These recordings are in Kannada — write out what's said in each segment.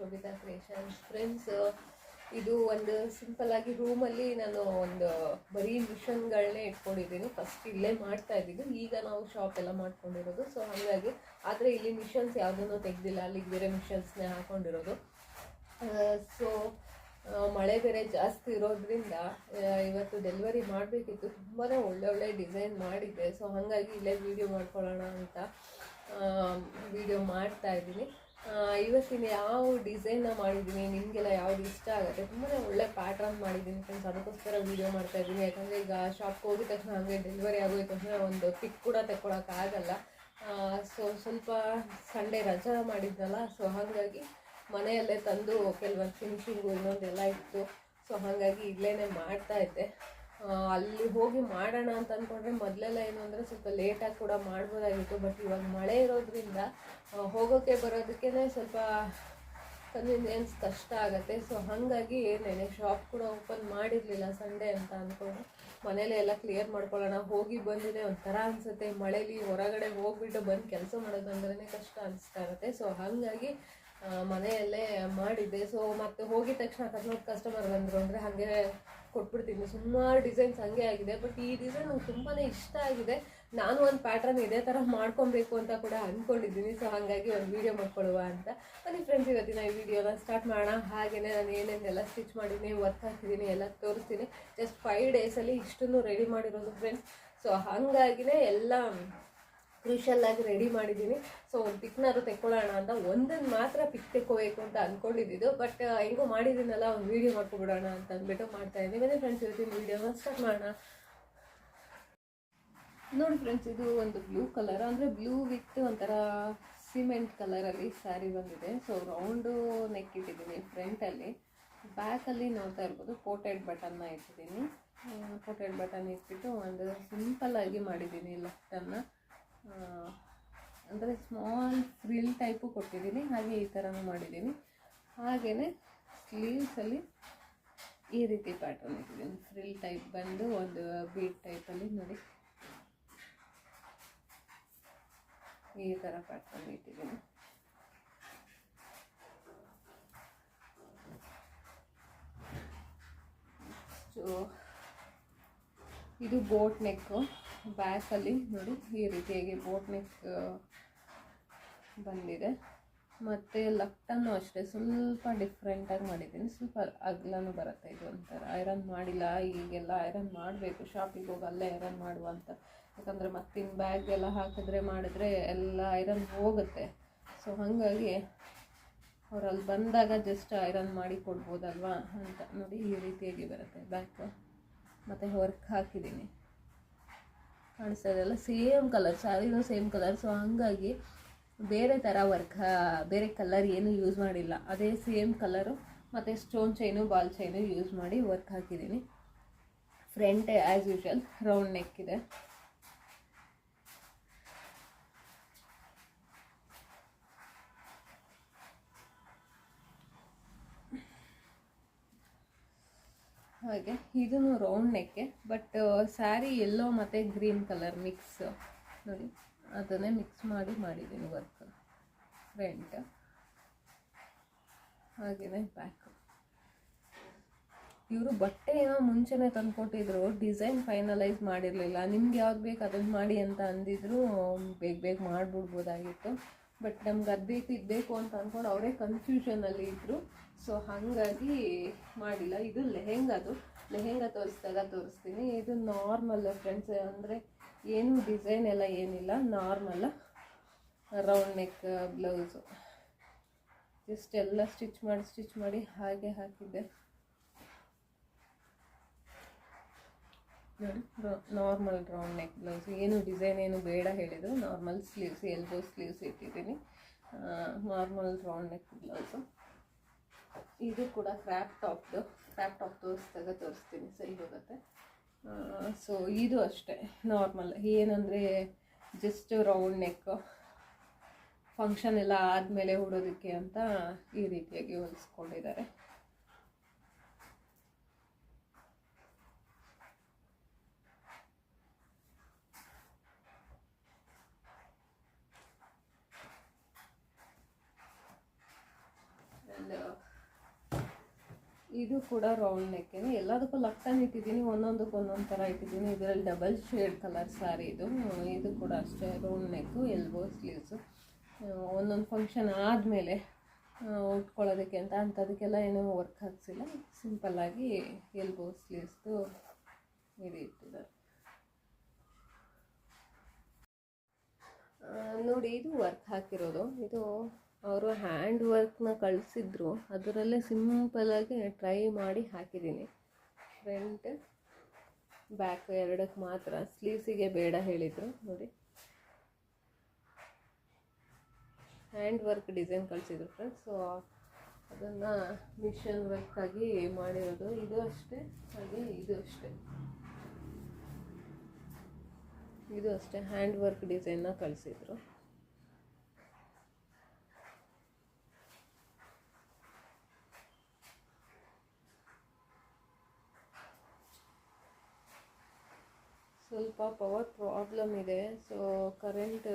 ಶೋಭಿತಾ ಕ್ರಿಯೇಷನ್ಸ್ ಫ್ರೆಂಡ್ಸ್ ಇದು ಒಂದು ಸಿಂಪಲ್ ಆಗಿ ರೂಮಲ್ಲಿ ನಾನು ಒಂದು ಬರೀ ಮಿಷನ್ಗಳನ್ನೇ ಇಟ್ಕೊಂಡಿದ್ದೀನಿ. ಫಸ್ಟ್ ಇಲ್ಲೇ ಮಾಡ್ತಾ ಇದ್ದೀನಿ. ಈಗ ನಾವು ಶಾಪ್ ಎಲ್ಲ ಮಾಡ್ಕೊಂಡಿರೋದು. ಸೊ ಹಾಗಾಗಿ ಆದರೆ ಇಲ್ಲಿ ಮಿಷನ್ಸ್ ಯಾವುದನ್ನು ತೆಗ್ದಿಲ್ಲ. ಅಲ್ಲಿಗೆ ಬೇರೆ ಮಿಷನ್ಸ್ನೇ ಹಾಕೊಂಡಿರೋದು. ಸೊ ಮಳೆ ಬೇರೆ ಜಾಸ್ತಿ ಇರೋದ್ರಿಂದ ಇವತ್ತು ಡೆಲಿವರಿ ಮಾಡಬೇಕಿತ್ತು. ತುಂಬಾ ಒಳ್ಳೆ ಒಳ್ಳೆ ಡಿಸೈನ್ ಮಾಡಿದ್ದೆ. ಸೊ ಹಾಗಾಗಿ ಇಲ್ಲೇ ವಿಡಿಯೋ ಮಾಡ್ಕೊಳ್ಳೋಣ ಅಂತ ವಿಡಿಯೋ ಮಾಡ್ತಾ ಇದ್ದೀನಿ. ಇವತ್ತಿನ ಯಾವ ಡಿಸೈನ್ನ ಮಾಡಿದ್ದೀನಿ ನಿಮಗೆಲ್ಲ ಯಾವ್ದು ಇಷ್ಟ ಆಗುತ್ತೆ? ತುಂಬಾ ಒಳ್ಳೆ ಪ್ಯಾಟ್ರನ್ ಮಾಡಿದ್ದೀನಿ ಫ್ರೆಂಡ್ಸ್ ಅದಕ್ಕೋಸ್ಕರ ವೀಡಿಯೋ ಮಾಡ್ತಾ ಇದ್ದೀನಿ. ಯಾಕಂದರೆ ಈಗ ಶಾಪ್ಗೆ ಹೋಗಿದ ತಕ್ಷಣ ಹಾಗೆ ಡೆಲಿವರಿ ಆಗೋದ ತಕ್ಷಣ ಒಂದು ಪಿಕ್ ಕೂಡ ತಗೊಳಕ್ಕಾಗಲ್ಲ ಸೊ ಸ್ವಲ್ಪ ಸಂಡೇ ರಜಾ ಮಾಡಿದ್ನಲ್ಲ ಸೊ ಹಾಗಾಗಿ ಮನೆಯಲ್ಲೇ ತಂದು ಕೆಲವೊಂದು ಫಿನಿಶಿಂಗು ಇನ್ನೊಂದೆಲ್ಲ ಇತ್ತು. ಸೊ ಹಾಗಾಗಿ ಇಲ್ಲೇ ಮಾಡ್ತಾ ಇದ್ದೆ. ಅಲ್ಲಿ ಹೋಗಿ ಮಾಡೋಣ ಅಂತ ಅಂದ್ಕೊಂಡ್ರೆ ಮೊದಲೆಲ್ಲ ಏನು ಅಂದರೆ ಸ್ವಲ್ಪ ಲೇಟಾಗಿ ಕೂಡ ಮಾಡ್ಬೋದಾಗಿತ್ತು ಬಟ್ ಇವಾಗ ಮಳೆ ಇರೋದ್ರಿಂದ ಹೋಗೋಕ್ಕೆ ಬರೋದಕ್ಕೇ ಸ್ವಲ್ಪ ಕನ್ವೀನಿಯನ್ಸ್ ಕಷ್ಟ ಆಗುತ್ತೆ. ಸೊ ಹಾಗಾಗಿ ನೆನೆ ಶಾಪ್ ಕೂಡ ಓಪನ್ ಮಾಡಿರಲಿಲ್ಲ ಸಂಡೇ ಅಂತ ಅಂದ್ಕೊಂಡು ಮನೇಲೆ ಎಲ್ಲ ಕ್ಲಿಯರ್ ಮಾಡ್ಕೊಳ್ಳೋಣ, ಹೋಗಿ ಬಂದಿದೆ ಒಂಥರ ಅನಿಸುತ್ತೆ. ಮಳೇಲಿ ಹೊರಗಡೆ ಹೋಗಿಬಿಟ್ಟು ಬಂದು ಕೆಲಸ ಮಾಡೋದಂದ್ರೇ ಕಷ್ಟ ಅನಿಸ್ತಾ ಇರುತ್ತೆ. ಸೊ ಹಾಗಾಗಿ ಮನೆಯಲ್ಲೇ ಮಾಡಿದ್ದೆ. ಸೊ ಮತ್ತೆ ಹೋಗಿದ ತಕ್ಷಣ ಅಕಸ್ಮಾತ್ ಕಸ್ಟಮರ್ ಬಂದರು ಅಂದರೆ ಹಾಗೆ ಕೊಟ್ಬಿಡ್ತೀನಿ. ಸುಮಾರು ಡಿಸೈನ್ಸ್ ಹಂಗೆ ಆಗಿದೆ ಬಟ್ ಈ ಡಿಸೈನ್ ನಂಗೆ ತುಂಬಾ ಇಷ್ಟ ಆಗಿದೆ. ನಾನು ಒಂದು ಪ್ಯಾಟ್ರನ್ ಇದೇ ಥರ ಮಾಡ್ಕೊಬೇಕು ಅಂತ ಕೂಡ ಅಂದ್ಕೊಂಡಿದ್ದೀನಿ ಸೊ ಹಾಗಾಗಿ ಒಂದು ವೀಡಿಯೋ ಮಾಡ್ಕೊಳ್ಳುವ ಅಂತ. ಬನ್ನಿ ಫ್ರೆಂಡ್ಸ್ ಇವತ್ತಿನ ಈ ವಿಡಿಯೋನ ಸ್ಟಾರ್ಟ್ ಮಾಡೋಣ. ಹಾಗೆಯೇ ನಾನು ಏನೇನೆಲ್ಲ ಸ್ಟಿಚ್ ಮಾಡಿದ್ದೀನಿ ವರ್ಕ್ ಹಾಕಿದ್ದೀನಿ ಎಲ್ಲ ತೋರಿಸ್ತೀನಿ. ಜಸ್ಟ್ ಫೈವ್ ಡೇಸಲ್ಲಿ ಇಷ್ಟನ್ನು ರೆಡಿ ಮಾಡಿರೋದು ಫ್ರೆಂಡ್ಸ್ ಸೊ ಹಾಗಾಗಿನೇ ಎಲ್ಲ ಆಗಿ ರೆಡಿ ಮಾಡಿದ್ದೀನಿ. ಸೊ ಒಂದು ಪಿಕ್ನಾದ್ರು ತೆಕ್ಕೊಳ್ಳೋಣ ಅಂತ ಒಂದನ್ನು ಮಾತ್ರ ಪಿಕ್ ತೆಕ್ಕೋಬೇಕು ಅಂತ ಅಂದ್ಕೊಂಡಿದ್ದು ಬಟ್ ಹೆಂಗೋ ಮಾಡಿದ್ದೀನಲ್ಲ, ಒಂದು ವೀಡಿಯೋ ಮಾಡ್ಕೊಬಿಡೋಣ ಅಂತ ಅಂದ್ಬಿಟ್ಟು ಮಾಡ್ತಾ ಇದ್ದೀನಿ. ಬನ್ನಿ ಫ್ರೆಂಡ್ಸ್ ಇವತ್ತಿನ ವೀಡಿಯೋನ ಸ್ಟಾರ್ಟ್ ಮಾಡೋಣ. ನೋಡಿ ಫ್ರೆಂಡ್ಸ್ ಇದು ಒಂದು ಬ್ಲೂ ಕಲರ್ ಅಂದರೆ ಬ್ಲೂ ವಿತ್ ಒಂಥರ ಸಿಮೆಂಟ್ ಕಲರಲ್ಲಿ ಸ್ಯಾರಿ ಬಂದಿದೆ. ಸೊ ರೌಂಡು ನೆಕ್ ಇಟ್ಟಿದ್ದೀನಿ ಫ್ರಂಟಲ್ಲಿ ಬ್ಯಾಕಲ್ಲಿ ನೋಡ್ತಾ ಇರ್ಬೋದು ಕೋಟೆಡ್ ಬಟನ್ನ ಇಟ್ಟಿದ್ದೀನಿ. ಕೋಟೆಡ್ ಬಟನ್ ಇಟ್ಬಿಟ್ಟು ಒಂದು ಸಿಂಪಲ್ಲಾಗಿ ಮಾಡಿದ್ದೀನಿ ಲೆಫ್ಟನ್ನು ಅಂದರೆ ಸ್ಮಾಲ್ ಫ್ರಿಲ್ ಟೈಪು ಕೊಟ್ಟಿದ್ದೀನಿ. ಹಾಗೆ ಈ ಥರನೂ ಮಾಡಿದ್ದೀನಿ. ಹಾಗೆಯೇ ಸ್ಲೀವ್ಸಲ್ಲಿ ಈ ರೀತಿ ಪ್ಯಾಟರ್ನ್ ಇಟ್ಟಿದ್ದೀನಿ. ಫ್ರಿಲ್ ಟೈಪ್ ಬಂದು ಒಂದು ಬೀಟ್ ಟೈಪಲ್ಲಿ ನೋಡಿ. ಈ ಥರ ಪ್ಯಾಟರ್ನ್ ಇಟ್ಟಿದ್ದೀನಿ. ಸೊ ಇದು ಬೋಟ್ ನೆಕ್ಕು ಬ್ಯಾಕಲ್ಲಿ ನೋಡಿ ಈ ರೀತಿಯಾಗಿ ಬೋಟ್ ನೆಕ್ ಬಂದಿದೆ. ಮತ್ತು ಲಫ್ಟನ್ನು ಅಷ್ಟೇ ಸ್ವಲ್ಪ ಡಿಫ್ರೆಂಟಾಗಿ ಮಾಡಿದ್ದೀನಿ. ಸ್ವಲ್ಪ ಅಗ್ಲನೂ ಬರುತ್ತೆ ಇದು ಒಂಥರ. ಐರನ್ ಮಾಡಿಲ್ಲ, ಈಗೆಲ್ಲ ಐರನ್ ಮಾಡಬೇಕು. ಶಾಪಿಗೆ ಹೋಗಿ ಅಲ್ಲೇ ಐರನ್ ಮಾಡುವ ಅಂತ. ಯಾಕಂದರೆ ಮತ್ತಿನ ಬ್ಯಾಗ್ ಎಲ್ಲ ಹಾಕಿದ್ರೆ ಮಾಡಿದ್ರೆ ಎಲ್ಲ ಐರನ್ ಹೋಗುತ್ತೆ. ಸೊ ಹಾಗಾಗಿ ಅವ್ರು ಬಂದಾಗ ಜಸ್ಟ್ ಐರನ್ ಮಾಡಿ ಕೊಡ್ಬೋದಲ್ವಾ ಅಂತ ನೋಡಿ ಈ ರೀತಿಯಾಗಿ ಬರುತ್ತೆ ಬ್ಯಾಕ್ ಮತ್ತು ವರ್ಕ್ ಹಾಕಿದ್ದೀನಿ. ಕಾಣಿಸ್ತಾ ಇದೆಲ್ಲ ಸೇಮ್ ಕಲರ್ ಸ್ಯಾರಿನೂ ಸೇಮ್ ಕಲರ್ ಸೊ ಹಾಗಾಗಿ ಬೇರೆ ಥರ ವರ್ಕ್ ಬೇರೆ ಕಲರ್ ಏನು ಯೂಸ್ ಮಾಡಿಲ್ಲ. ಅದೇ ಸೇಮ್ ಕಲರು ಮತ್ತು stone chain ball chain use ಮಾಡಿ ವರ್ಕ್ ಹಾಕಿದ್ದೀನಿ. Front as usual round neck ಇದೆ. ಹಾಗೆ ಇದೂ ರೌಂಡ್ ನೆಕ್ಕೆ ಬಟ್ ಸ್ಯಾರಿ ಎಲ್ಲೋ ಮತ್ತು ಗ್ರೀನ್ ಕಲರ್ ಮಿಕ್ಸ್ ನೋಡಿ, ಅದನ್ನೇ ಮಿಕ್ಸ್ ಮಾಡಿ ಮಾಡಿದ್ದೀನಿ ವರ್ಕ್ ಫ್ರಂಟ್ ಹಾಗೆಯೇ ಬ್ಯಾಕ್ ಇವರು ಬಟ್ಟೆ ಏನೋ ಮುಂಚೆನೇ ತಂದುಕೊಟ್ಟಿದ್ರು ಡಿಸೈನ್ ಫೈನಲೈಸ್ ಮಾಡಿರಲಿಲ್ಲ. ನಿಮ್ಗೆ ಯಾವ್ದು ಬೇಕು ಅದನ್ನು ಮಾಡಿ ಅಂತ ಅಂದಿದ್ರು, ಬೇಗ ಬೇಗ ಮಾಡಿಬಿಡ್ಬೋದಾಗಿತ್ತು. ಬಟ್ ನಮ್ಗೆ ಅದು ಬೇಕು ಇದು ಬೇಕು ಅಂತ ಅಂದ್ಕೊಂಡು ಅವರೇ ಕನ್ಫ್ಯೂಷನಲ್ಲಿ ಇದ್ದರು ಸೊ ಹಾಗಾಗಿ ಮಾಡಿಲ್ಲ. ಇದು ಲೆಹೆಂಗಾದು ಲೆಹೆಂಗ ತೋರಿಸಿದಾಗ ತೋರಿಸ್ತೀನಿ. ಇದು ನಾರ್ಮಲ್ ಫ್ರೆಂಡ್ಸ್ ಅಂದರೆ ಏನು ಡಿಸೈನ್ ಎಲ್ಲ ಏನಿಲ್ಲ. Normal round neck blouse just ಎಲ್ಲ ಸ್ಟಿಚ್ ಮಾಡಿ ಸ್ಟಿಚ್ ಮಾಡಿ ಹಾಗೆ ಹಾಕಿದ್ದೆ. ನೋಡಿ ನಾರ್ಮಲ್ ರೌಂಡ್ ನೆಕ್ ಬ್ಲೌಸ್ ಏನು ಡಿಸೈನ್ ಏನು ಬೇಡ ಹೇಳಿದರು ನಾರ್ಮಲ್ ಸ್ಲೀವ್ಸ್ ಎಲ್ಬೋ ಸ್ಲೀವ್ಸ್ ಇಟ್ಟಿದ್ದೀನಿ. ನಾರ್ಮಲ್ ರೌಂಡ್ ನೆಕ್ ಬ್ಲೌಸು ಇದು ಕೂಡ ಕ್ರ್ಯಾಪ್ ಟಾಪ್ದು ಕ್ರ್ಯಾಪ್ ಟಾಪ್ ತೋರಿಸಿದಾಗ ತೋರಿಸ್ತೀನಿ. ಸರಿ ಹೋಗುತ್ತೆ. ಸೊ ಇದು ಅಷ್ಟೇ ನಾರ್ಮಲ್ ಏನಂದರೆ ಜಸ್ಟ್ ರೌಂಡ್ ನೆಕ್ಕು ಫಂಕ್ಷನ್ ಎಲ್ಲ ಆದಮೇಲೆ ಉಡೋದಕ್ಕೆ ಅಂತ ಈ ರೀತಿಯಾಗಿ ಹೊಲಿಸ್ಕೊಂಡಿದ್ದಾರೆ ಎಲ್ಲ ಇದು ಕೂಡ ರೌಂಡ್ ನೆಕ್ಕೇನೆ ಎಲ್ಲದಕ್ಕೂ ಲಕ್ಕನ್ ಇಟ್ಟಿದ್ದೀನಿ. ಒಂದೊಂದಕ್ಕೆ ಒಂದೊಂದು ಥರ ಇಟ್ಟಿದ್ದೀನಿ. ಇದರಲ್ಲಿ ಡಬಲ್ ಶೇಡ್ ಕಲರ್ ಸ್ಯಾರಿ ಇದು. ಇದು ಕೂಡ ಅಷ್ಟೇ ರೌಂಡ್ ನೆಕ್ಕು ಎಲ್ಬೋ ಸ್ಲೀವ್ಸು ಒಂದೊಂದು ಫಂಕ್ಷನ್ ಆದಮೇಲೆ ಉಟ್ಕೊಳ್ಳೋದಕ್ಕೆ ಅಂತ ಅಂಥದಕ್ಕೆಲ್ಲ ಏನೂ ವರ್ಕ್ ಹಾಕ್ಸಿಲ್ಲ ಸಿಂಪಲ್ಲಾಗಿ ಎಲ್ಬೋ ಸ್ಲೀವ್ಸ್ದು ಇದು ಇಟ್ಟಿದ್ದಾರೆ. ನೋಡಿ, ಇದು ವರ್ಕ್ ಹಾಕಿರೋದು. ಇದು ಅವರು ಹ್ಯಾಂಡ್ ವರ್ಕ್ನ ಕಳಿಸಿದ್ರು. ಅದರಲ್ಲೇ ಸಿಂಪಲಾಗಿ ಟ್ರೈ ಮಾಡಿ ಹಾಕಿದ್ದೀನಿ ಫ್ರಂಟ್ ಬ್ಯಾಕ್ ಎರಡಕ್ಕೆ ಮಾತ್ರ. ಸ್ಲೀವ್ಸಿಗೆ ಬೇಡ ಹೇಳಿದರು, ನೋಡಿ. ಹ್ಯಾಂಡ್ ವರ್ಕ್ ಡಿಸೈನ್ ಕಳಿಸಿದ್ರು ಫ್ರೆಂಡ್ಸ್ ಸೊ ಅದನ್ನು ಮಿಷನ್ ವರ್ಕಾಗಿ ಮಾಡಿರೋದು. ಇದು ಅಷ್ಟೇ, ಹಾಗೆ ಇದು ಅಷ್ಟೇ. ಇದು ಅಷ್ಟೇ. ಹ್ಯಾಂಡ್ ವರ್ಕ್ ಡಿಸೈನ್ನ ಕಳಿಸಿದ್ರು. ಸ್ವಲ್ಪ ಪವರ್ ಪ್ರಾಬ್ಲಮ್ ಇದೆ. ಸೊ ಕರೆಂಟ್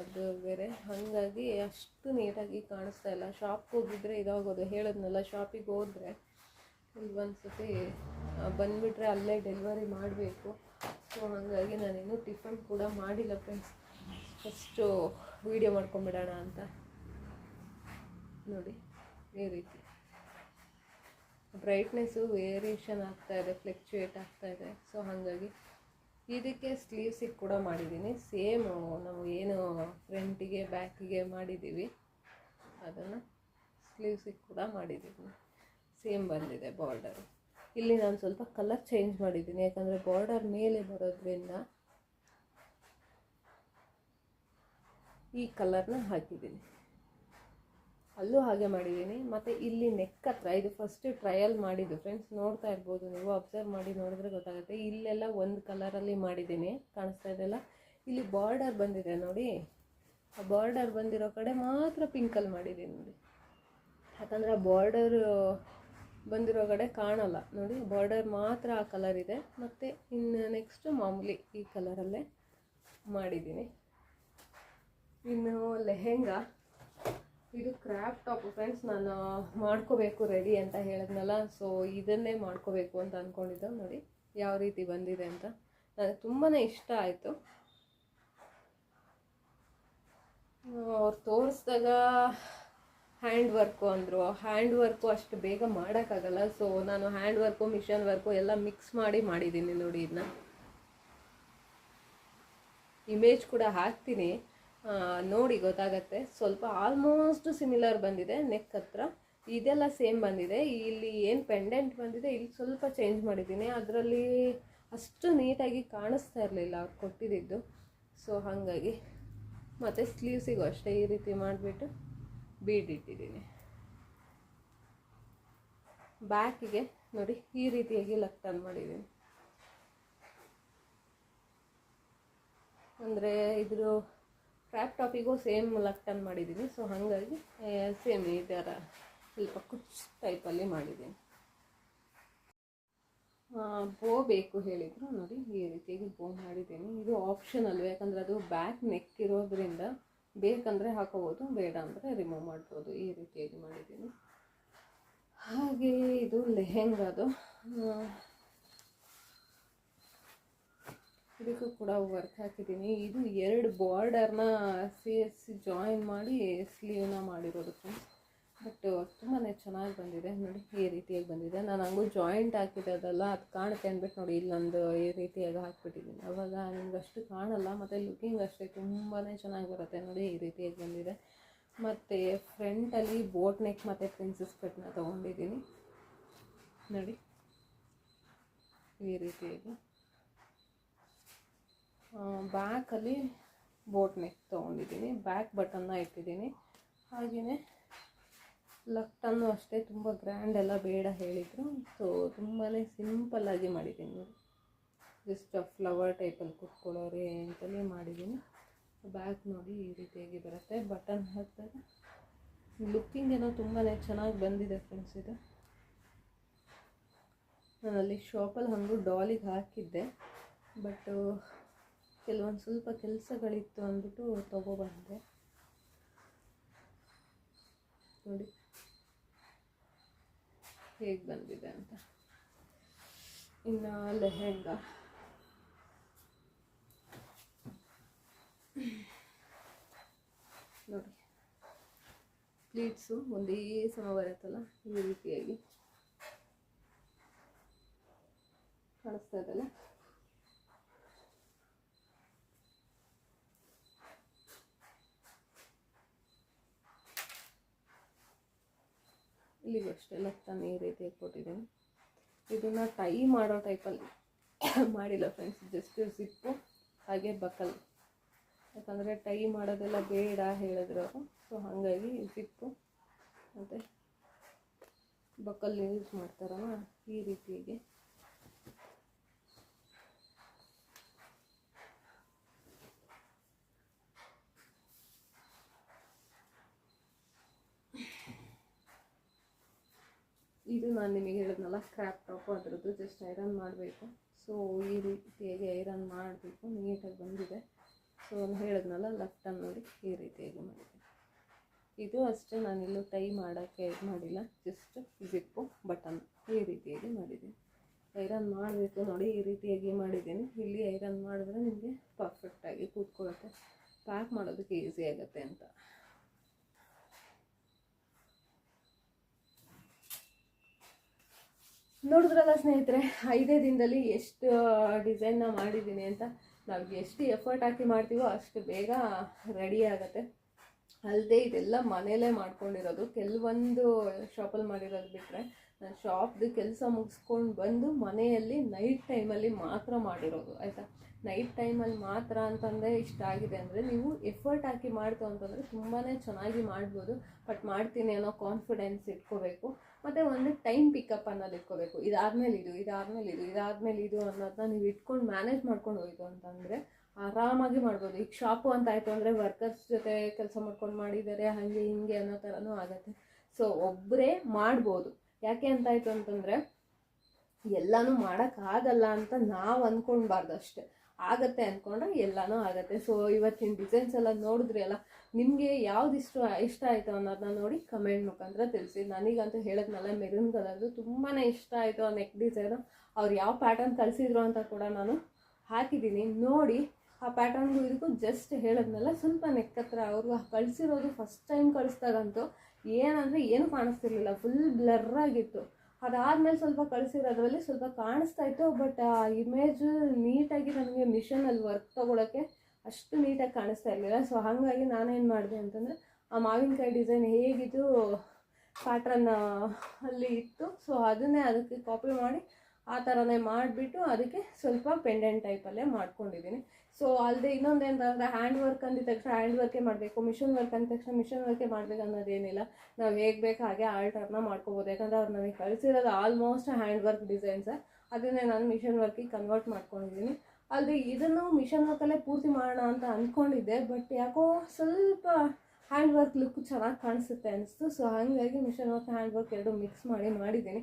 ಅದು ಬೇರೆ. ಹಾಗಾಗಿ ಅಷ್ಟು ನೀಟಾಗಿ ಕಾಣಿಸ್ತಾ ಇಲ್ಲ. ಶಾಪ್ಗೆ ಹೋಗಿದ್ರೆ ಇದಾಗೋದು. ಹೇಳೋದ್ನಲ್ಲ ಶಾಪಿಗೆ ಹೋದರೆ ಇಲ್ಲಿ ಒಂದು ಸತಿ ಬಂದುಬಿಟ್ರೆ ಅಲ್ಲೇ ಡೆಲಿವರಿ ಮಾಡಬೇಕು. ಸೊ ಹಾಗಾಗಿ ನಾನಿನ್ನೂ ಟಿಫನ್ ಕೂಡ ಮಾಡಿಲ್ಲ ಫ್ರೆಂಡ್ಸ್ ಫಸ್ಟು ವೀಡಿಯೋ ಮಾಡ್ಕೊಂಬಿಡೋಣ ಅಂತ. ನೋಡಿ, ಈ ರೀತಿ. ಬ್ರೈಟ್ನೆಸ್ಸು ವೇರಿಯೇಷನ್ ಆಗ್ತಾಯಿದೆ ಫ್ಲೆಕ್ಚುಯೇಟ್ ಆಗ್ತಾಯಿದೆ ಸೊ ಹಾಗಾಗಿ ಇದಕ್ಕೆ ಸ್ಲೀವ್ಸಿಗೆ ಕೂಡ ಮಾಡಿದ್ದೀನಿ. ಸೇಮ್ ನಾವು ಏನು ಫ್ರಂಟಿಗೆ ಬ್ಯಾಕಿಗೆ ಮಾಡಿದ್ದೀವಿ. ಅದನ್ನು ಸ್ಲೀವ್ಸಿಗೆ ಕೂಡ ಮಾಡಿದ್ದೀನಿ. ಸೇಮ್ ಬಂದಿದೆ ಬಾರ್ಡರ್ ಇಲ್ಲಿ ನಾನು ಸ್ವಲ್ಪ ಕಲರ್ ಚೇಂಜ್ ಮಾಡಿದ್ದೀನಿ. ಯಾಕಂದರೆ ಬಾರ್ಡರ್ ಮೇಲೆ ಬರೋದ್ರಿಂದ ಈ ಕಲರ್ನ ಹಾಕಿದ್ದೀನಿ. ಅಲ್ಲೂ ಹಾಗೆ ಮಾಡಿದ್ದೀನಿ. ಮತ್ತು ಇಲ್ಲಿ ನೆಕ್ ಹತ್ರ, ಇದು ಫಸ್ಟ್ ಟ್ರಯಲ್ ಮಾಡಿದ್ದು. ಫ್ರೆಂಡ್ಸ್ ನೋಡ್ತಾ ಇರ್ಬೋದು ನೀವು ಅಬ್ಸರ್ವ್ ಮಾಡಿ ನೋಡಿದ್ರೆ ಗೊತ್ತಾಗುತ್ತೆ. ಇಲ್ಲೆಲ್ಲ ಒಂದು ಕಲರಲ್ಲಿ ಮಾಡಿದ್ದೀನಿ. ಕಾಣಿಸ್ತಾ ಇದೆಲ್ಲ ಇಲ್ಲಿ ಬಾರ್ಡರ್ ಬಂದಿದೆ ನೋಡಿ. ಆ ಬಾರ್ಡರ್ ಬಂದಿರೋ ಕಡೆ ಮಾತ್ರ ಪಿಂಕಲ್ಲಿ ಮಾಡಿದ್ದೀನಿ ನೋಡಿ. ಯಾಕಂದರೆ ಬಾರ್ಡರ್ ಬಂದಿರೋ ಕಡೆ ಕಾಣಲ್ಲ. ನೋಡಿ ಬಾರ್ಡರ್ ಮಾತ್ರ ಆ ಕಲರ್ ಇದೆ. ಮತ್ತು ಇನ್ನು ನೆಕ್ಸ್ಟು ಮಾಮೂಲಿ ಈ ಕಲರಲ್ಲೇ ಮಾಡಿದ್ದೀನಿ. ಇನ್ನು ಲೆಹೆಂಗಾ. ಇದು ಕ್ರಾಪ್ ಟಾಪ್ ಫ್ರೆಂಡ್ಸ್ ನಾನು ಮಾಡ್ಕೋಬೇಕು ರೆಡಿ ಅಂತ ಹೇಳಿದ್ನಲ್ಲ. ಸೊ ಇದನ್ನೇ ಮಾಡ್ಕೋಬೇಕು ಅಂತ ಅಂದ್ಕೊಂಡಿದ್ದೆ ನೋಡಿ, ಯಾವ ರೀತಿ ಬಂದಿದೆ ಅಂತ. ನನಗೆ ತುಂಬಾ ಇಷ್ಟ ಆಯಿತು. ಅವ್ರು ತೋರಿಸಿದಾಗ ಹ್ಯಾಂಡ್ ವರ್ಕು ಅಂದರು. ಹ್ಯಾಂಡ್ ವರ್ಕು ಅಷ್ಟು ಬೇಗ ಮಾಡೋಕ್ಕಾಗಲ್ಲ. ಸೊ ನಾನು ಹ್ಯಾಂಡ್ ವರ್ಕು ಮಿಷನ್ ವರ್ಕು ಎಲ್ಲ ಮಿಕ್ಸ್ ಮಾಡಿ ಮಾಡಿದ್ದೀನಿ ನೋಡಿ ಇದನ್ನ ಇಮೇಜ್ ಕೂಡ ಹಾಕ್ತೀನಿ. ನೋಡಿ ಗೊತ್ತಾಗತ್ತೆ. ಸ್ವಲ್ಪ ಆಲ್ಮೋಸ್ಟ್ ಸಿಮಿಲರ್ ಬಂದಿದೆ ನೆಕ್ ಹತ್ರ. ಇದೆಲ್ಲ ಸೇಮ್ ಬಂದಿದೆ. ಇಲ್ಲಿ ಏನು ಪೆಂಡೆಂಟ್ ಬಂದಿದೆ, ಇಲ್ಲಿ ಸ್ವಲ್ಪ ಚೇಂಜ್ ಮಾಡಿದ್ದೀನಿ. ಅದರಲ್ಲಿ ಅಷ್ಟು ನೀಟಾಗಿ ಕಾಣಿಸ್ತಾ ಇರಲಿಲ್ಲ ಅವ್ರು ಕೊಟ್ಟಿದ್ದು. ಸೊ ಹಾಗಾಗಿ ಮತ್ತು ಸ್ಲೀವ್ಸಿಗೂ ಅಷ್ಟೇ ಈ ರೀತಿ ಮಾಡಿಬಿಟ್ಟು ಬೀಡ್ ಇಟ್ಟಿದ್ದೀನಿ ಬ್ಯಾಕಿಗೆ ನೋಡಿ ಈ ರೀತಿಯಾಗಿ ಲಕ್ಟನ್ ಮಾಡಿದ್ದೀನಿ. ಅಂದರೆ ಇದ್ರ ಕ್ರ್ಯಾಪ್ ಟಾಪಿಗೂ ಸೇಮ್ ಲಕ್ಟನ್ ಮಾಡಿದ್ದೀನಿ. ಸೊ ಹಾಗಾಗಿ ಸೇಮ್ ಈ ಥರ ಸ್ವಲ್ಪ ಕುಚ್ ಟೈಪಲ್ಲಿ ಮಾಡಿದ್ದೀನಿ. ಬೋ ಬೇಕು ಹೇಳಿದರು. ನೋಡಿ, ಈ ರೀತಿಯಾಗಿ ಬೋ ಮಾಡಿದ್ದೀನಿ. ಇದು ಆಪ್ಷನಲ್ ಯಾಕಂದರೆ ಅದು ಬ್ಯಾಕ್ ನೆಕ್ ಇರೋದ್ರಿಂದ ಬೇಕಂದರೆ ಹಾಕೋಬೋದು, ಬೇಡ ಅಂದರೆ ರಿಮೂವ್ ಮಾಡ್ಬೋದು. ಈ ರೀತಿಯಾಗಿ ಮಾಡಿದ್ದೀನಿ. ಹಾಗೆ, ಇದು ಲೆಹೆಂಗಾದು ಆ, ಇದಕ್ಕೂ ಕೂಡ ವರ್ಕ್ ಹಾಕಿದ್ದೀನಿ. ಇದು ಎರಡು ಬಾರ್ಡರ್ನ ಸೇರಿಸಿ ಜಾಯಿನ್ ಮಾಡಿ ಸ್ಲೀವ್ನ ಮಾಡಿರೋದು ಬಟ್ ತುಂಬಾ ಚೆನ್ನಾಗಿ ಬಂದಿದೆ. ನೋಡಿ, ಈ ರೀತಿಯಾಗಿ ಬಂದಿದೆ. ನಾನು ಹಂಗೂ ಜಾಯಿಂಟ್ ಹಾಕಿರೋದಲ್ಲ ಅದು ಕಾಣುತ್ತೆ ಅಂದ್ಬಿಟ್ಟು ನೋಡಿ, ಇಲ್ಲೊಂದು ಈ ರೀತಿಯಾಗಿ ಹಾಕ್ಬಿಟ್ಟಿದ್ದೀನಿ. ಅವಾಗ ನಿಮ್ಗೆ ಅಷ್ಟು ಕಾಣಲ್ಲ, ಮತ್ತು ಲುಕಿಂಗ್ ಅಷ್ಟೇ ತುಂಬಾ ಚೆನ್ನಾಗಿ ಬರುತ್ತೆ. ನೋಡಿ, ಈ ರೀತಿಯಾಗಿ ಬಂದಿದೆ. ಮತ್ತು ಫ್ರಂಟಲ್ಲಿ ಬೋಟ್ ನೆಕ್ ಮತ್ತು ಪ್ರಿನ್ಸಸ್ ಕಟ್ನ ತೊಗೊಂಡಿದ್ದೀನಿ. ನೋಡಿ, ಈ ರೀತಿಯಾಗಿ. ಬ್ಯಾಕಲ್ಲಿ ಬೋಟ್ ನೆಕ್ ತೊಗೊಂಡಿದ್ದೀನಿ. ಬ್ಯಾಕ್ ಬಟನ್ನ ಇಟ್ಟಿದ್ದೀನಿ. ಹಾಗೆಯೇ ಲಕ್ಟನ್ನು ಅಷ್ಟೇ ತುಂಬ ಗ್ರ್ಯಾಂಡ್ ಎಲ್ಲ ಬೇಡ ಹೇಳಿದರು. ಸೊ ತುಂಬಾ ಸಿಂಪಲ್ಲಾಗಿ ಮಾಡಿದ್ದೀನಿ ನೋಡಿ. ಜಸ್ಟ್ ಫ್ಲವರ್ ಟೈಪಲ್ಲಿ ಕುತ್ಕೊಳ್ಳೋರಿ ಅಂತಲೇ ಮಾಡಿದ್ದೀನಿ. ಬ್ಯಾಕ್ ನೋಡಿ ಈ ರೀತಿಯಾಗಿ ಬರುತ್ತೆ. ಬಟನ್ ಹಾಕಿದಾಗ ಲುಕ್ಕಿಂಗ್ ಏನೋ ತುಂಬಾ ಚೆನ್ನಾಗಿ ಬಂದಿದೆ ಫ್ರೆಂಡ್ಸ್ ಇದು. ಅಲ್ಲಿ ಶಾಪಲ್ಲಿ ಹಂಗೂ ಡಾಲಿಗೆ ಹಾಕಿದ್ದೆ. ಬಟ್ಟು ಕೆಲವೊಂದು ಸ್ವಲ್ಪ ಕೆಲಸಗಳಿತ್ತು ಅಂದ್ಬಿಟ್ಟು ತೊಗೊಬಂದೆ. ನೋಡಿ. ಹೇಗೆ ಬಂದಿದೆ ಅಂತ. ಇನ್ನು ಲೆಹೆಂಗಾ. ನೋಡಿ. ಪ್ಲೀಟ್ಸು ಒಂದೇ ಸಮ ಬರುತ್ತಲ್ಲ, ಈ ರೀತಿಯಾಗಿ. ಕಾಣಿಸ್ತಾ ಇದೆಲ್ಲ ಇಲ್ಲಿಗೂ ಅಷ್ಟೇ ಲೆಫ್ಟನ್ನು ಈ ರೀತಿಯಾಗಿ ಕೊಟ್ಟಿದ್ದೀನಿ. ಇದನ್ನು ಟೈ ಮಾಡೋ ಟೈಪಲ್ಲಿ ಮಾಡಿಲ್ಲ ಫ್ರೆಂಡ್ಸ್ ಜಸ್ಟ್ ಸಿಪ್ಪು ಹಾಗೆ ಬಕಲ್ ಯಾಕಂದರೆ ಟೈ ಮಾಡೋದೆಲ್ಲ ಬೇಡ ಹೇಳಿದ್ರು ಅವರು. ಸೊ ಹಾಗಾಗಿ ಸಿಪ್ಪು ಮತ್ತು ಬಕಲ್ ಯೂಸ್ ಮಾಡ್ತಾರಲ್ಲ ಈ ರೀತಿಯಾಗಿ ನಾನು ನಿಮಗೆ ಹೇಳಿದ್ನಲ್ಲ ಕ್ರ್ಯಾಪ್ ಟಾಪು ಅದರದ್ದು ಜಸ್ಟ್ ಐರನ್ ಮಾಡಬೇಕು. ಸೊ ಈ ರೀತಿಯಾಗಿ ಐರನ್ ಮಾಡಬೇಕು ನೀಟಾಗಿ ಬಂದಿದೆ. ಸೊ ನಾನು ಹೇಳಿದ್ನಲ್ಲ ಲೆಫ್ಟನ್ನು ನೋಡಿ, ಈ ರೀತಿಯಾಗಿ ಮಾಡಿದೆ. ಇದು ಅಷ್ಟೇ ನಾನಿಲ್ಲೂ ಟೈ ಮಾಡೋಕ್ಕೆ ಇದು ಮಾಡಿಲ್ಲ. ಜಸ್ಟ್ ಜಿಪ್ಪು ಬಟನ್ ಈ ರೀತಿಯಾಗಿ ಮಾಡಿದ್ದೀನಿ ಐರನ್ ಮಾಡಬೇಕು ನೋಡಿ, ಈ ರೀತಿಯಾಗಿ ಮಾಡಿದ್ದೀನಿ. ಇಲ್ಲಿ ಐರನ್ ಮಾಡಿದ್ರೆ ನಿಮಗೆ ಪರ್ಫೆಕ್ಟಾಗಿ ಕೂತ್ಕೊಳ್ಳುತ್ತೆ. ಪ್ಯಾಕ್ ಮಾಡೋದಕ್ಕೆ ಈಸಿ ಆಗುತ್ತೆ ಅಂತ. ನೋಡಿದ್ರಲ್ಲ ಸ್ನೇಹಿತರೆ, ಐದೇ ದಿನದಲ್ಲಿ ಎಷ್ಟು ಡಿಸೈನ್ನ ಮಾಡಿದ್ದೀನಿ ಅಂತ ನಾವು ಎಷ್ಟು ಎಫರ್ಟ್ ಹಾಕಿ ಮಾಡ್ತೀವೋ ಅಷ್ಟು ಬೇಗ ರೆಡಿ ಆಗುತ್ತೆ. ಅಲ್ಲದೆ ಇದೆಲ್ಲ ಮನೆಯಲ್ಲೇ ಮಾಡ್ಕೊಂಡಿರೋದು. ಕೆಲವೊಂದು ಶಾಪಲ್ಲಿ ಮಾಡಿರೋದು ಬಿಟ್ಟರೆ ನಾನು ಶಾಪ್ದು ಕೆಲಸ ಮುಗಿಸ್ಕೊಂಡು ಬಂದು ಮನೆಯಲ್ಲಿ ನೈಟ್ ಟೈಮಲ್ಲಿ ಮಾತ್ರ ಮಾಡಿರೋದು, ಆಯಿತಾ? ನೈಟ್ ಟೈಮಲ್ಲಿ ಮಾತ್ರ ಅಂತಂದರೆ ಇಷ್ಟ ಆಗಿದೆ ಅಂದರೆ ನೀವು ಎಫರ್ಟ್ ಹಾಕಿ ಮಾಡ್ತು ಅಂತಂದರೆ ತುಂಬಾ ಚೆನ್ನಾಗಿ ಮಾಡ್ಬೋದು. ಬಟ್ ಮಾಡ್ತೀನಿ ಅನ್ನೋ ಕಾನ್ಫಿಡೆನ್ಸ್ ಇಟ್ಕೋಬೇಕು. ಮತ್ತು ಒಂದು ಟೈಮ್ ಪಿಕಪ್ ಅನ್ನೋದು ಇಟ್ಕೋಬೇಕು. ಇದಾದ್ಮೇಲೆ ಇದು ಇದಾದ್ಮೇಲೆ ಇದು ಇದಾದ್ಮೇಲೆ ಇದು ಅನ್ನೋದನ್ನ ನೀವು ಇಟ್ಕೊಂಡು ಮ್ಯಾನೇಜ್ ಮಾಡ್ಕೊಂಡು ಹೋಯಿತು ಅಂತಂದರೆ ಆರಾಮಾಗಿ ಮಾಡ್ಬೋದು. ಈಗ ಶಾಪು ಅಂತ ಆಯಿತು ಅಂದರೆ ವರ್ಕರ್ಸ್ ಜೊತೆ ಕೆಲಸ ಮಾಡ್ಕೊಂಡು ಮಾಡಿದ್ದಾರೆ ಹಾಗೆ ಹಿಂಗೆ ಅನ್ನೋ ಥರನೂ ಆಗುತ್ತೆ. ಸೊ ಒಬ್ಬರೇ ಮಾಡ್ಬೋದು. ಯಾಕೆ ಅಂತಾಯಿತು ಅಂತಂದರೆ ಎಲ್ಲನೂ ಮಾಡೋಕ್ಕಾಗಲ್ಲ ಅಂತ ನಾವು ಅಂದ್ಕೊಳ್ಬಾರ್ದು ಅಷ್ಟೇ. ಆಗತ್ತೆ ಅಂದ್ಕೊಂಡ್ರೆ ಎಲ್ಲನೂ ಆಗತ್ತೆ. ಸೊ ಇವತ್ತಿನ ಡಿಸೈನ್ಸ್ ಎಲ್ಲ ನೋಡಿದ್ರಿ ಅಲ್ಲ, ನಿಮಗೆ ಯಾವ್ದು ಇಷ್ಟ ಇಷ್ಟ ಆಯಿತು ಅನ್ನೋದನ್ನ ನೋಡಿ ಕಮೆಂಟ್ ಮುಖಾಂತರ ತಿಳಿಸಿ. ನನಗಂತೂ ಹೇಳದ್ನಲ್ಲ ಮೆರೂನ್ ಕಲರ್ದು ತುಂಬಾ ಇಷ್ಟ ಆಯಿತು ಆ ನೆಕ್ ಡಿಸೈನು ಅವ್ರು ಯಾವ ಪ್ಯಾಟರ್ನ್ ಕಳಿಸಿದ್ರು ಅಂತ ಕೂಡ ನಾನು ಹಾಕಿದ್ದೀನಿ ನೋಡಿ, ಆ ಪ್ಯಾಟರ್ನ್ಗೂ ಇದಕ್ಕೂ ಜಸ್ಟ್ ಹೇಳದ್ನಲ್ಲ, ಸ್ವಲ್ಪ ನೆಕ್ ಹತ್ರ ಅವ್ರಿಗೆ ಕಳಿಸಿರೋದು ಫಸ್ಟ್ ಟೈಮ್ ಕಳಿಸ್ದಾಗಂತೂ ಏನಂದರೆ ಏನು ಕಾಣಿಸ್ತಿರ್ಲಿಲ್ಲ. ಫುಲ್ ಬ್ಲರ್ ಆಗಿತ್ತು. ಅದಾದಮೇಲೆ ಸ್ವಲ್ಪ ಕಳಿಸಿರೋದ್ರಲ್ಲಿ ಸ್ವಲ್ಪ ಕಾಣಿಸ್ತಾ ಇತ್ತು ಬಟ್ ಆ ಇಮೇಜ್ ನೀಟಾಗಿ ನನಗೆ ಮಿಷನಲ್ಲಿ ವರ್ಕ್ ತೊಗೊಳಕ್ಕೆ ಅಷ್ಟು ನೀಟಾಗಿ ಕಾಣಿಸ್ತಾ ಇರಲಿಲ್ಲ. ಸೊ ಹಾಗಾಗಿ ನಾನೇನು ಮಾಡಿದೆ ಅಂತಂದರೆ, ಆ ಮಾವಿನಕಾಯಿ ಡಿಸೈನ್ ಹೇಗಿದ್ದು ಪ್ಯಾಟ್ರನ್ ಅಲ್ಲಿ ಇತ್ತು. ಸೊ ಅದನ್ನೇ ಅದಕ್ಕೆ ಕಾಪಿ ಮಾಡಿ ಆ ಥರನೇ ಮಾಡಿಬಿಟ್ಟು ಅದಕ್ಕೆ ಸ್ವಲ್ಪ ಪೆಂಡೆಂಟ್ ಟೈಪಲ್ಲೇ ಮಾಡ್ಕೊಂಡಿದ್ದೀನಿ. ಸೊ ಅಲ್ಲದೆ ಇನ್ನೊಂದು ಏನಂತಂದರೆ ಹ್ಯಾಂಡ್ ವರ್ಕ್ ಅಂದಿದ ತಕ್ಷಣ ಹ್ಯಾಂಡ್ ವರ್ಕೇ ಮಾಡಬೇಕು ಮಿಷನ್ ವರ್ಕ್ ಅಂದ ತಕ್ಷಣ ಮಿಷನ್ ವರ್ಕೇ ಮಾಡಬೇಕು ಅನ್ನೋದೇನಿಲ್ಲ. ನಾವು ಹೇಗೆ ಬೇಕು ಹಾಗೆ ಆಲ್ಟರ್ನ ಮಾಡ್ಕೋಬೋದು. ಯಾಕಂದರೆ ಅವ್ರು ನಮಗೆ ಕಳಿಸಿರೋದು ಆಲ್ಮೋಸ್ಟ್ ಹ್ಯಾಂಡ್ ವರ್ಕ್ ಡಿಸೈನ್ಸ್ ಅದನ್ನೇ ನಾನು ಮಿಷನ್ ವರ್ಕಿಗೆ ಕನ್ವರ್ಟ್ ಮಾಡ್ಕೊಂಡಿದ್ದೀನಿ. ಅಲ್ಲದೆ ಇದನ್ನು ಮಿಷನ್ ವರ್ಕಲ್ಲೇ ಪೂರ್ತಿ ಮಾಡೋಣ ಅಂತ ಅಂದ್ಕೊಂಡಿದ್ದೆ ಬಟ್ ಯಾಕೋ ಸ್ವಲ್ಪ ಹ್ಯಾಂಡ್ ವರ್ಕ್ ಲುಕ್ ಚೆನ್ನಾಗಿ ಕಾಣಿಸುತ್ತೆ ಅನಿಸ್ತು. ಸೊ ಹಾಗಾಗಿ ಮಿಷನ್ ವರ್ಕ್ ಹ್ಯಾಂಡ್ ವರ್ಕ್ ಎರಡು ಮಿಕ್ಸ್ ಮಾಡಿ ಮಾಡಿದ್ದೀನಿ.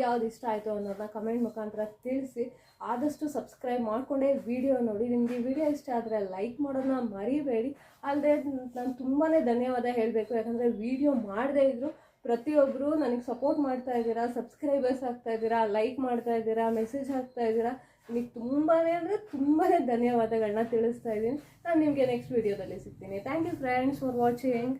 ನಿಮಗೆ ಯಾವ್ದು ಇಷ್ಟ ಆಯಿತು ಅನ್ನೋದನ್ನ ಕಮೆಂಟ್ ಮುಖಾಂತರ ತಿಳಿಸಿ. ಆದಷ್ಟು ಸಬ್ಸ್ಕ್ರೈಬ್ ಮಾಡಿಕೊಂಡೇ ವಿಡಿಯೋ ನೋಡಿ. ನಿಮಗೆ ವಿಡಿಯೋ ಇಷ್ಟ ಆದರೆ ಲೈಕ್ ಮಾಡೋದನ್ನ ಮರಿಬೇಡಿ. ಅಲ್ಲದೆ ನಾನು ತುಂಬಾ ಧನ್ಯವಾದ ಹೇಳಬೇಕು. ಯಾಕಂದರೆ ವಿಡಿಯೋ ಮಾಡದೇ ಇದ್ದರು ಪ್ರತಿಯೊಬ್ಬರು ನನಗೆ ಸಪೋರ್ಟ್ ಮಾಡ್ತಾ ಇದ್ದೀರಾ ಸಬ್ಸ್ಕ್ರೈಬರ್ಸ್ ಆಗ್ತಾ ಇದ್ದೀರಾ ಲೈಕ್ ಮಾಡ್ತಾ ಇದ್ದೀರಾ ಮೆಸೇಜ್ ಹಾಕ್ತಾ ಇದ್ದೀರಾ. ನಿಮಗೆ ತುಂಬಾ ಅಂದರೆ ತುಂಬಾ ಧನ್ಯವಾದಗಳನ್ನ ತಿಳಿಸ್ತಾ ಇದ್ದೀನಿ. ನಾನು ನಿಮಗೆ ನೆಕ್ಸ್ಟ್ ವಿಡಿಯೋದಲ್ಲಿ ಸಿಗ್ತೀನಿ. Thank you friends for watching